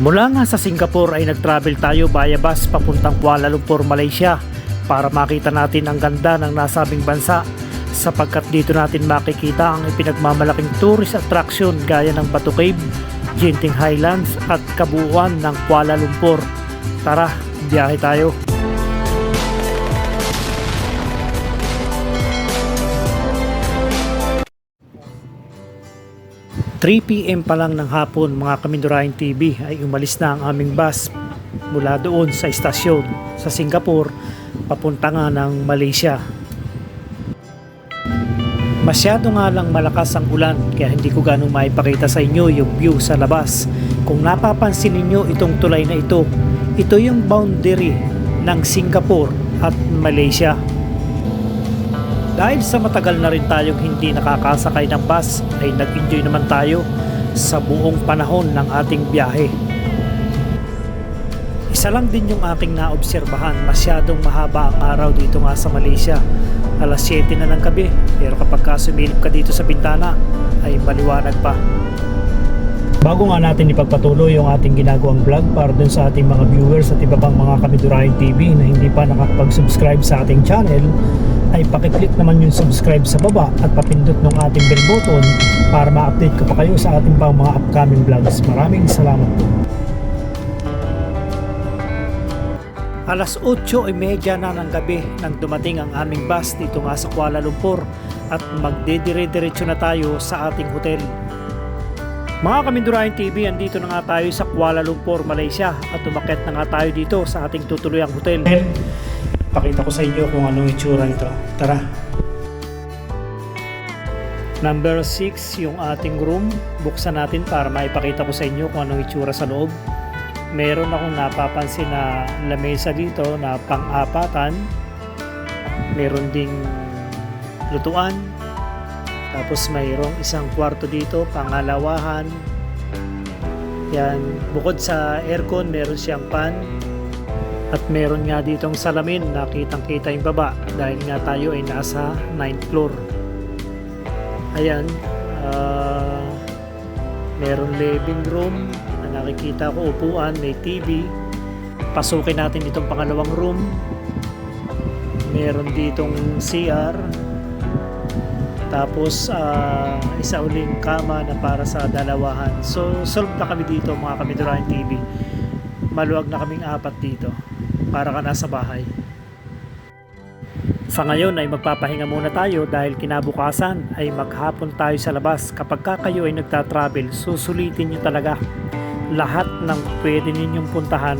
Mula nga sa Singapore ay nag-travel tayo via bus papuntang Kuala Lumpur, Malaysia para makita natin ang ganda ng nasabing bansa sapagkat dito natin makikita ang ipinagmamalaking tourist attraction gaya ng Batu Cave, Genting Highlands at kabuuan ng Kuala Lumpur. Tara, biyahe tayo. 3pm pa lang ng hapon mga Kamindurahin TV ay umalis na ang aming bus mula doon sa istasyon sa Singapore papunta nga ng Malaysia. Masyado nga lang malakas ang ulan kaya hindi ko ganong maipakita sa inyo yung view sa labas. Kung napapansin ninyo itong tulay na ito, ito yung boundary ng Singapore at Malaysia. Dahil sa matagal na rin tayong hindi nakakasakay ng bus ay nag-enjoy naman tayo sa buong panahon ng ating biyahe. Isa lang din yung aking naobserbahan, masyadong mahaba ang araw dito nga sa Malaysia. Alas 7 na ng gabi, pero kapag ka sumilip ka dito sa bintana, ay maliwanag pa. Bago nga natin ipagpatuloy yung ating ginagawang vlog para dun sa ating mga viewers at iba pang mga Kamidurahin TV na hindi pa nakakapag-subscribe sa ating channel, ay pakiclick naman yung subscribe sa baba at papindot ng ating bell button para ma-update ko pa kayo sa ating pang mga upcoming vlogs. Maraming salamat po. Alas 8.30 na ng gabi nang dumating ang aming bus dito nga sa Kuala Lumpur at magdedire-diretso na tayo sa ating hotel. Mga Kamindurahin TV, andito na nga tayo sa Kuala Lumpur, Malaysia at umakyat na nga tayo dito sa ating tutuluyang hotel. Pakita ko sa inyo kung anong itsura nito. Tara! Number 6 yung ating room. Buksan natin para maipakita ko sa inyo kung anong itsura sa loob. Meron akong napapansin na lamesa dito na pang-apatan. Meron ding lutuan. Tapos mayroong isang kwarto dito, pangalawahan. Yan, bukod sa aircon, meron siyang pan. At meron nga ditong salamin na kitang kita yung baba dahil nga tayo ay nasa 9th floor. Ayan, ah, meron living room na nakikita ko upuan, may TV. Pasukin natin itong pangalawang room. Meron ditong CR. Tapos ah, isa uling kama na para sa dalawahan. So solve na kami dito mga Kamidurahin TV. Maluwag na kaming apat dito para ka nasa bahay. Sa ngayon ay magpapahinga muna tayo dahil kinabukasan ay maghapon tayo sa labas. Kapag ka kayo ay nagta-travel, susulitin nyo talaga lahat ng pwede ninyong puntahan,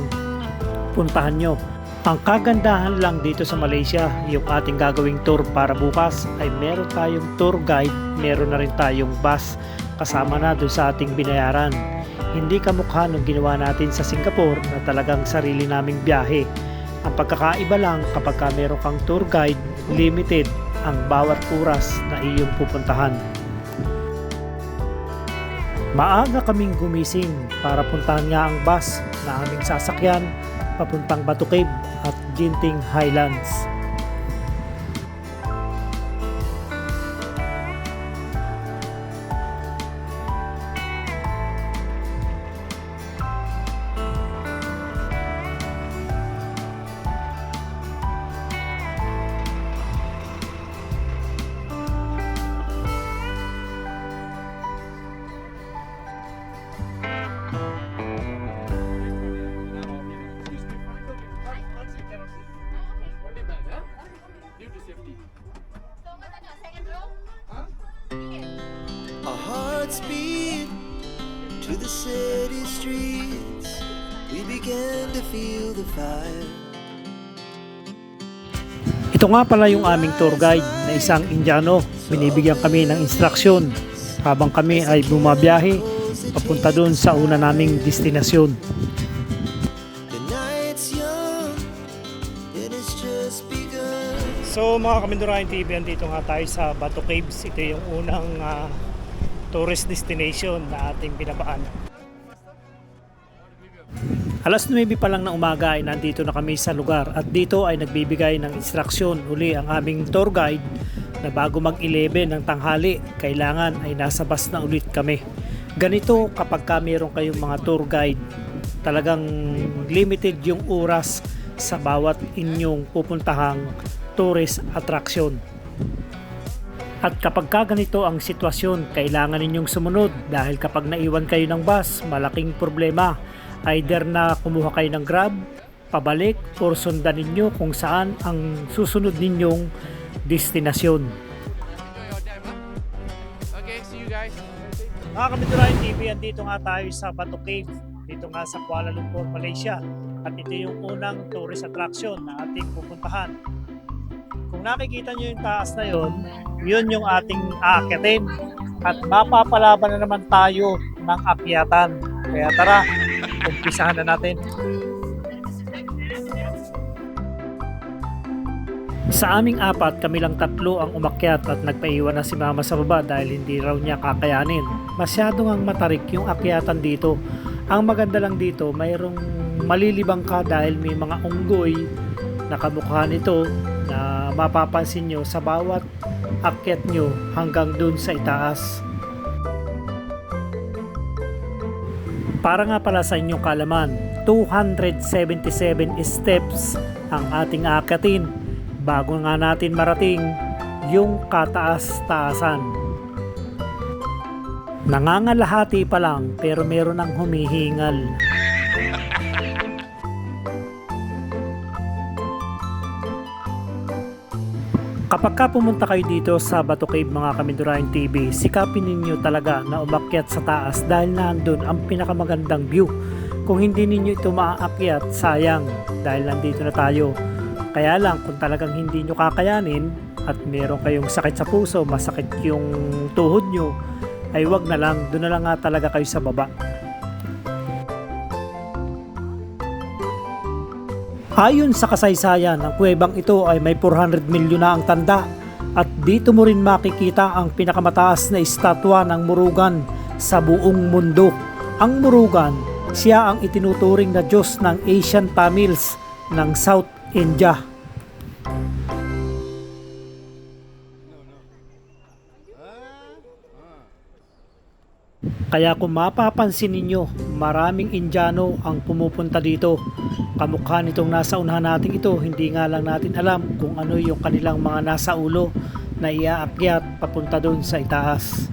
puntahan nyo. Ang kagandahan lang dito sa Malaysia, yung ating gagawing tour para bukas ay meron tayong tour guide, meron na rin tayong bus kasama na doon sa ating binayaran. Hindi kamukha nung ginawa natin sa Singapore na talagang sarili naming biyahe. Ang pagkakaiba lang kapag ka meron kang tour guide, limited ang bawat oras na iyong pupuntahan. Maaga kaming gumising para puntahan nga ang bus na aming sasakyan papuntang Batu Cave at Ginting Highlands. Nga pala yung aming tour guide na isang Indiano. Binibigyan kami ng instruksyon habang kami ay bumabiyahe papunta doon sa una naming destinasyon. So mga Kamindurahin TV, andito nga tayo sa Bato Caves. Ito yung unang ah, tourist destination na ating binabaan. Alas 9 pa lang ng umaga ay nandito na kami sa lugar at dito ay nagbibigay ng instruksyon uli ang aming tour guide na bago mag-11 ng tanghali, kailangan ay nasa bus na ulit kami. Ganito kapag ka meron kayong mga tour guide talagang limited yung oras sa bawat inyong pupuntahang tourist attraction. At kapag ka ganito ang sitwasyon, kailangan ninyong sumunod dahil kapag naiwan kayo ng bus, malaking problema. Either na kumuha kayo ng grab, pabalik, or sundan ninyo kung saan ang susunod ninyong destinasyon. Okay, see you guys. Mga Kamidurahin TV, andito nga tayo sa Bato Cave, dito nga sa Kuala Lumpur, Malaysia. At ito yung unang tourist attraction na ating pupuntahan. Kung nakikita nyo yung taas na yun, yun yung ating aakitin. At mapapalaban na naman tayo ng akyatan. Kaya tara, umpisahan na natin. Sa aming apat, kami lang tatlo ang umakyat at nagpaiwan na si mama sa baba dahil hindi raw niya kakayanin. Masyado ngang matarik yung akyatan dito. Ang maganda lang dito, mayroong malilibang ka dahil may mga unggoy na kamukha nito na mapapansin nyo sa bawat akyat nyo hanggang dun sa itaas. Para nga pala sa inyong kalaman, 277 steps ang ating aakyatin bago nga natin marating yung kataas-taasan. Nangangalahati pa lang pero meron ng humihingal. Kapag ka pumunta kayo dito sa Bato Cave mga Kamindurahin TV, sikapin ninyo talaga na umakyat sa taas dahil nandun ang pinakamagandang view. Kung hindi ninyo ito maaakyat, sayang dahil nandito na tayo. Kaya lang kung talagang hindi nyo kakayanin at meron kayong sakit sa puso, masakit yung tuhod nyo, ay wag na lang, doon na lang nga talaga kayo sa baba. Ayon sa kasaysayan, ang kuwebang ito ay may 400 milyon na ang tanda at dito mo rin makikita ang pinakamataas na estatwa ng Murugan sa buong mundo. Ang Murugan, siya ang itinuturing na Diyos ng Asian Tamils ng South India. Kaya kung mapapansin ninyo, maraming Indiano ang pumupunta dito. Kamukha nitong nasa unahan natin ito, hindi nga lang natin alam kung ano yung kanilang mga nasa ulo na iaakyat papunta doon sa itaas.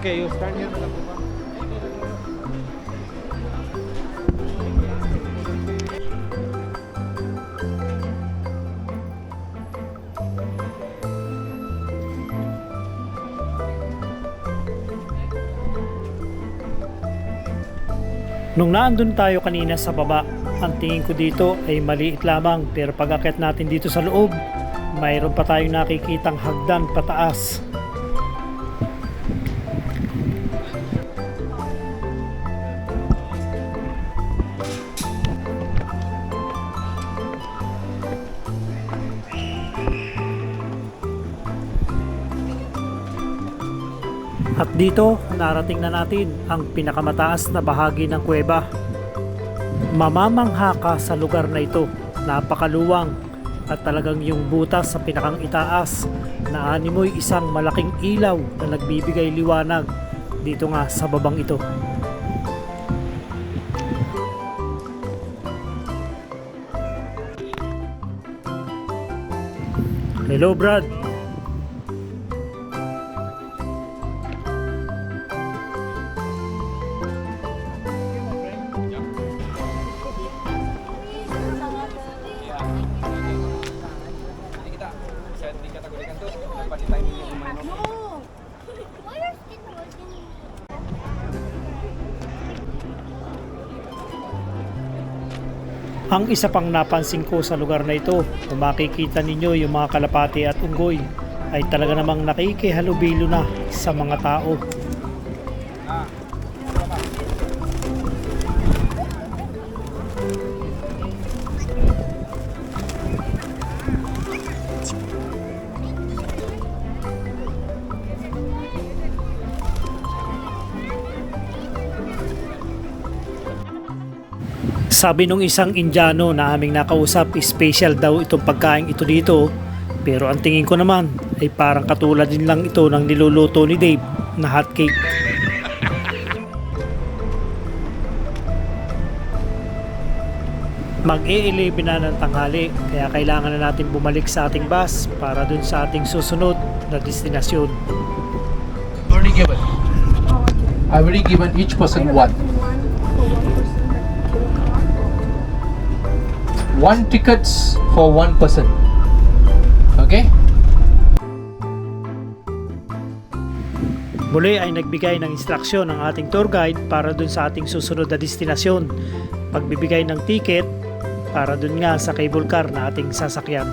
Okay, you stand here. Nung naandun tayo kanina sa baba, ang tingin ko dito ay maliit lamang pero pag natin dito sa loob, mayroon pa tayong nakikitang hagdan pataas. At dito, narating na natin ang pinakamataas na bahagi ng kuweba. Mamamangha ka sa lugar na ito. Napakaluwang at talagang yung butas sa pinakang itaas na animoy isang malaking ilaw na nagbibigay liwanag dito nga sa babang ito. Hello Brad, Ang isa pang napansin ko sa lugar na ito, kung makikita ninyo yung mga kalapati at unggoy, ay talaga namang nakikihalubilo na sa mga tao. Sabi nung isang Indiano na aming nakausap, special daw itong pagkain ito dito. Pero ang tingin ko naman ay parang katulad din lang ito ng niluluto ni Dave na hotcake. Mag-e-11 na ng tanghali kaya kailangan na natin bumalik sa ating bus para dun sa ating susunod na destinasyon. already given. I've already given each person one. One tickets for one person. Okay? Muli ay nagbigay ng instruksyon ng ating tour guide para dun sa ating susunod na destinasyon. Pagbibigay ng ticket para dun nga sa cable car na ating sasakyan.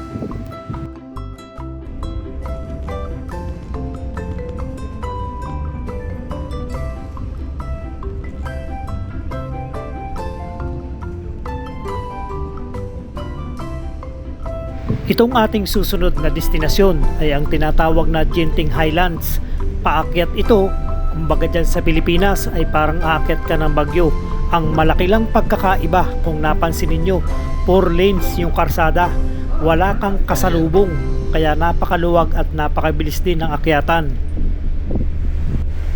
Itong ating susunod na destinasyon ay ang tinatawag na Genting Highlands. Paakyat ito, kumbaga dyan sa Pilipinas ay parang aakyat ka ng bagyo. Ang malaki lang pagkakaiba kung napansin ninyo, 4 lanes yung karsada. Wala kang kasalubong, kaya napakaluwag at napakabilis din ang akyatan.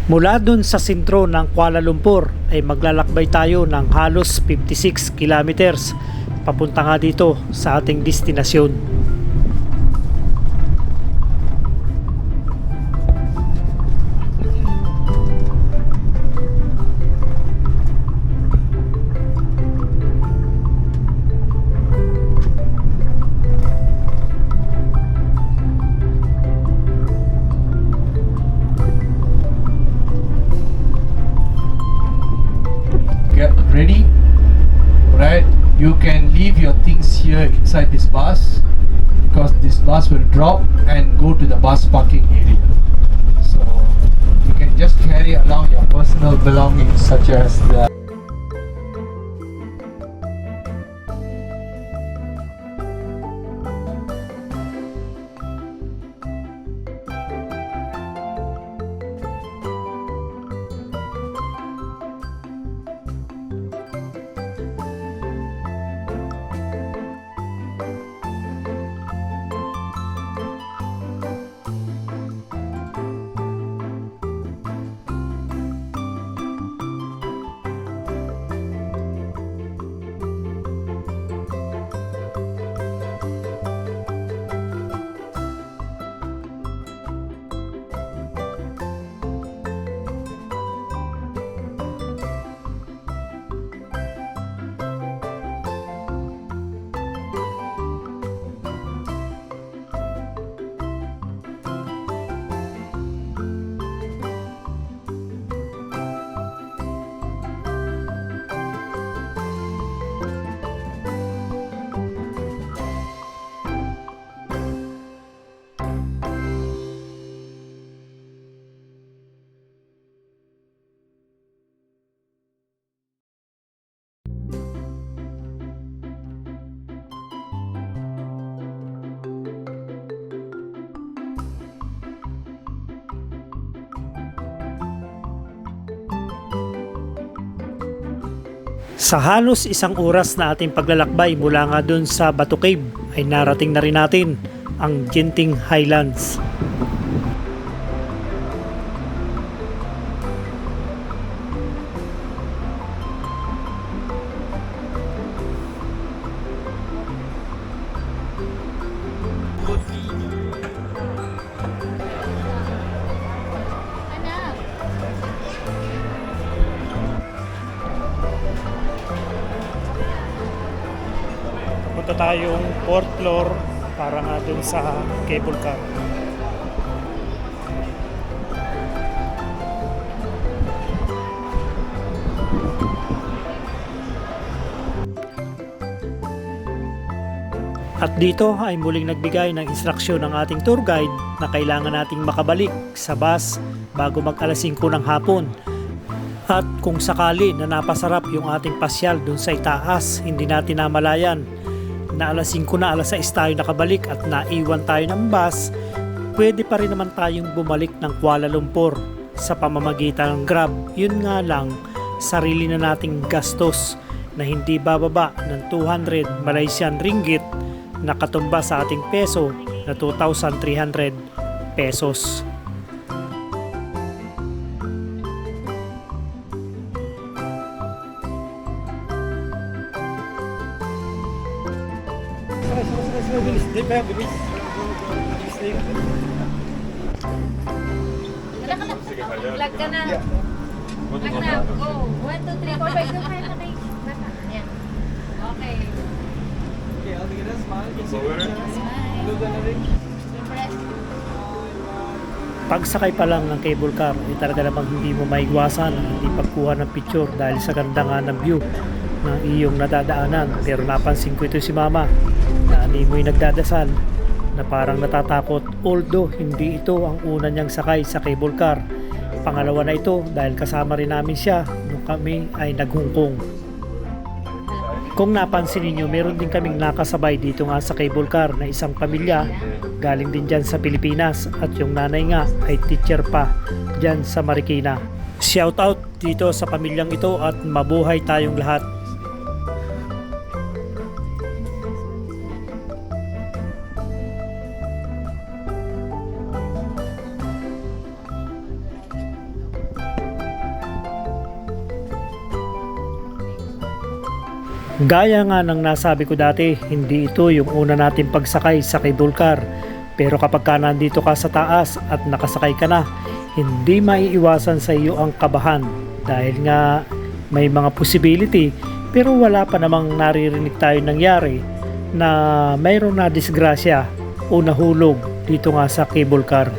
Mula dun sa sentro ng Kuala Lumpur ay maglalakbay tayo ng halos 56 kilometers papunta nga dito sa ating destinasyon. You can leave your things here inside this bus because this bus will drop and go to the bus parking area. So you can just carry along your personal belongings such as the Sa halos isang oras na ating paglalakbay mula nga dun sa Batu Cave ay narating na rin natin ang Genting Highlands. Tayong fourth floor para nga dun sa cable car. At dito ay muling nagbigay ng instruksyon ng ating tour guide na kailangan nating makabalik sa bus bago mag alas 5 ng hapon. At kung sakali na napasarap yung ating pasyal dun sa itaas, hindi natin namalayan na alas 5 na alas 6 tayo nakabalik at naiwan tayo ng bus, pwede pa rin naman tayong bumalik ng Kuala Lumpur sa pamamagitan ng Grab. Yun nga lang, sarili na nating gastos. na hindi bababa ng 200 Malaysian ringgit na katumba sa ating peso na 2,300 pesos. Go. One, two, three, four, five. Doon kayo na kay Bata. Yan. Okay. Okay, all together, smile. Do the ring. Impress. Pagsakay pa lang ng cable car, eh, talaga namang hindi mo maiwasan ang hindi pagkuha ng picture dahil sa ganda nga ng view ng iyong nadadaanan. Pero napansin ko ito si mama na ani mo'y nagdadasal na parang natatakot although hindi ito ang una niyang sakay sa cable car. Pangalawa na ito dahil kasama rin namin siya nung kami ay naghungkong. Kung napansin ninyo, meron din kaming nakasabay dito nga sa cable car na isang pamilya galing din dyan sa Pilipinas at yung nanay nga ay teacher pa dyan sa Marikina. Shout out dito sa pamilyang ito at mabuhay tayong lahat. Gaya nga ng nasabi ko dati, hindi ito yung una nating pagsakay sa cable. Pero kapag ka nandito ka sa taas at nakasakay ka na, hindi maiiwasan sa iyo ang kabahan dahil nga may mga possibility pero wala pa namang naririnig tayo nangyari na mayroong na disgrasya o nahulog dito nga sa cable car.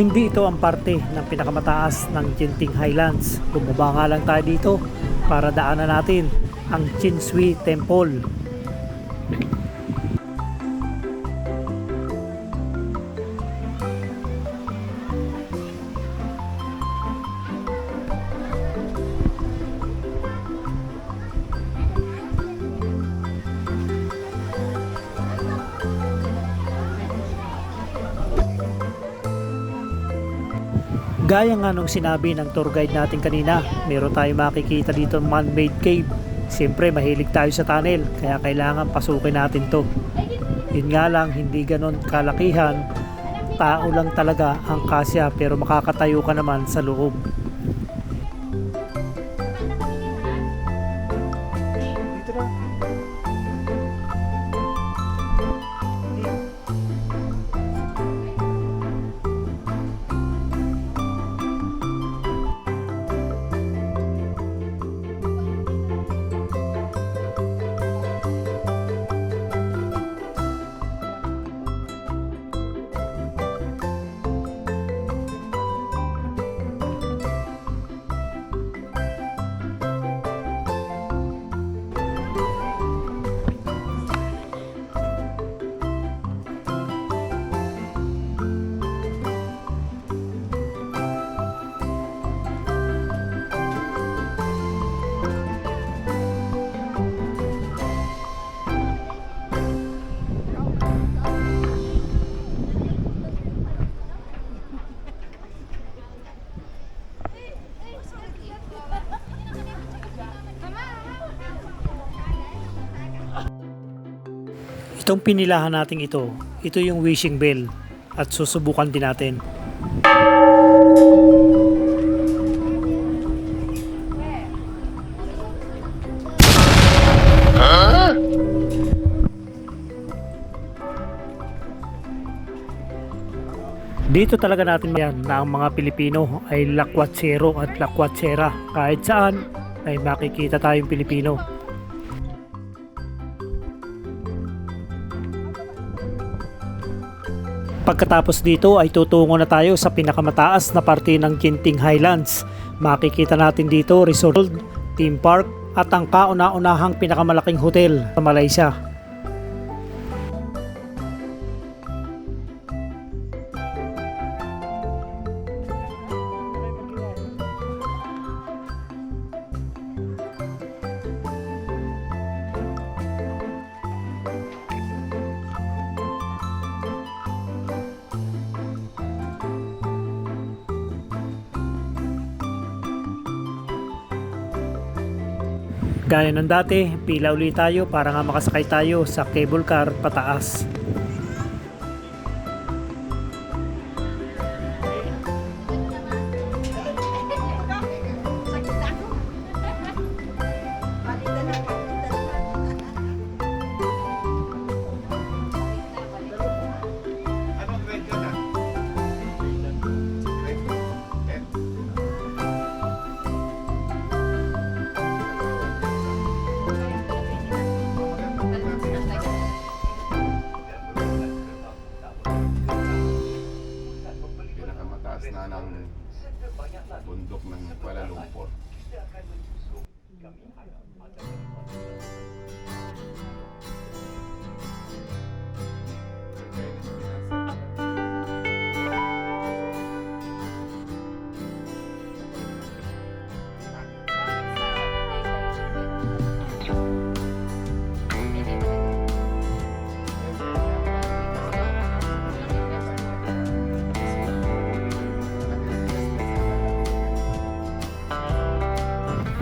Hindi ito ang parte ng pinakamataas ng Genting Highlands. Bumaba nga lang tayo dito para daanan natin ang Chinsui Temple. Gaya nga nung sinabi ng tour guide natin kanina, meron tayong makikita dito man-made cave. Siyempre, mahilig tayo sa tunnel, kaya kailangan pasukin natin to. Yun nga lang, hindi ganon kalakihan. Tao lang talaga ang kasya pero makakatayo ka naman sa loob. Itong pinilahan natin ito, ito yung wishing bell at susubukan din natin. Dito talaga natin yan na ang mga Pilipino ay lakwatsero at lakwatsera. Kahit saan ay makikita tayong Pilipino. Pagkatapos dito ay tutungo na tayo sa pinakamataas na parte ng Genting Highlands. Makikita natin dito resort, theme park at ang kauna-unahang pinakamalaking hotel sa Malaysia. Gaya ng dati, pila ulit tayo para nga makasakay tayo sa cable car pataas.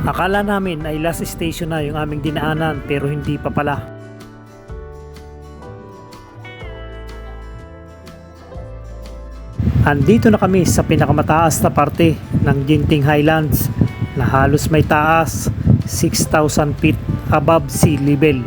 Akala namin ay last station na yung aming dinaanan pero hindi pa pala. Andito na kami sa pinakamataas na parte ng Ginting Highlands na halos may taas 6,000 feet above sea level.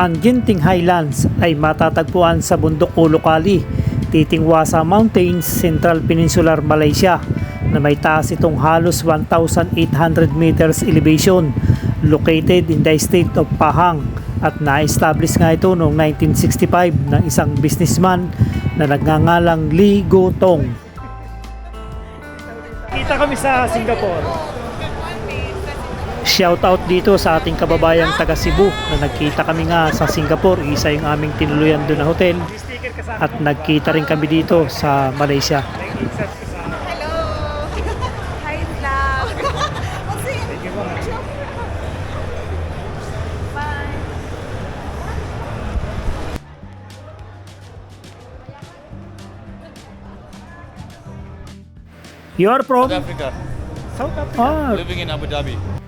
Ang Ginting Highlands ay matatagpuan sa bundok Ulocali, Titingwasa Mountains, Central Peninsular Malaysia na may taas itong halos 1,800 meters elevation located in the state of Pahang at na-establish nga ito noong 1965 ng isang businessman na nagngangalang Lee Gotong. Kita kami sa Singapore. Shout out dito sa ating kababayang taga Cebu na nagkita kami nga sa Singapore. Isa yung aming tinuluyan doon na hotel. At nagkita rin kami dito sa Malaysia. Hello! Hi, vlog! Bye! You're from South Africa, South Africa. Ah, living in Abu Dhabi.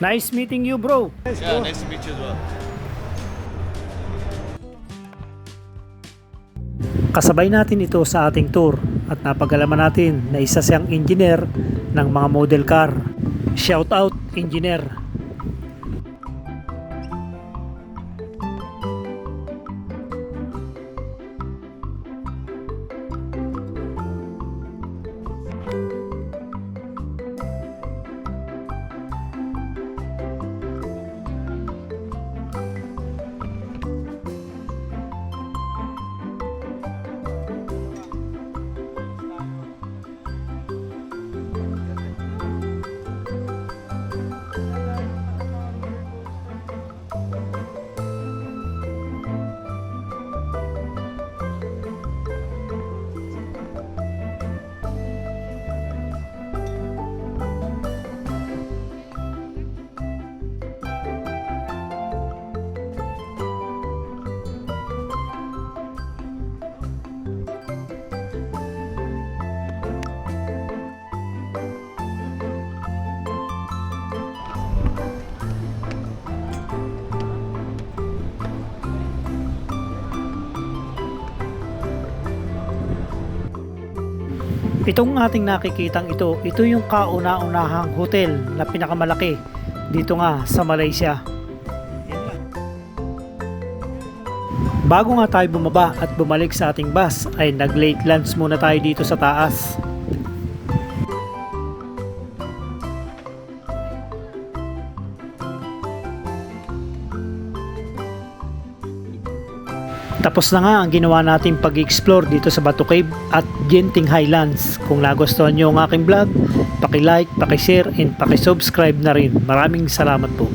Nice meeting you, bro. Yeah, nice to meet you as well. Kasabay natin ito sa ating tour at napagalaman natin na isa siyang engineer ng mga model car. Shout out, engineer. Itong ating nakikitang ito, ito yung kauna-unahang hotel na pinakamalaki dito nga sa Malaysia. Bago nga tayo bumaba at bumalik sa ating bus ay nag late lunch muna tayo dito sa taas. Tapos na nga ang ginawa nating pag-explore dito sa Batu Cave at Genting Highlands. Kung nagustuhan nyo ang aking vlog, paki-like, paki-share, and paki-subscribe na rin. Maraming salamat po.